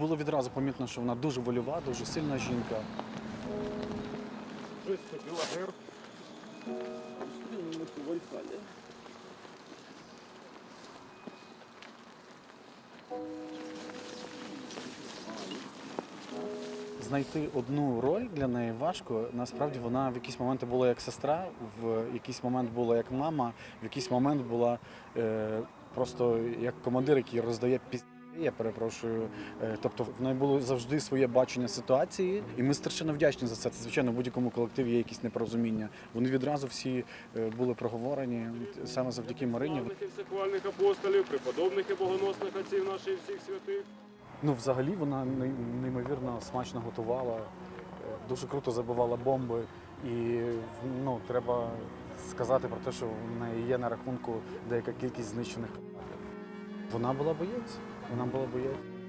було відразу помітно, що вона дуже вольова, дуже сильна жінка. Знайти одну роль для неї важко. Насправді вона в якісь моменти була як сестра, в якийсь момент була як мама, в якийсь момент була е, просто як командир, який роздає піз... Я перепрошую. Е, Тобто в неї було завжди своє бачення ситуації, і ми страшенно вдячні за це. Це звичайно в будь-якому колективі є якісь непорозуміння. Вони відразу всі е, були проговорені саме завдяки Марині. Всехвальних апостолів, преподобних і богоносних отців наших всіх святих. Ну, взагалі вона неймовірно смачно готувала, е, дуже круто забивала бомби. І ну, треба сказати про те, що в неї є на рахунку деяка кількість знищених. Вона була боєць. Вона була боєць.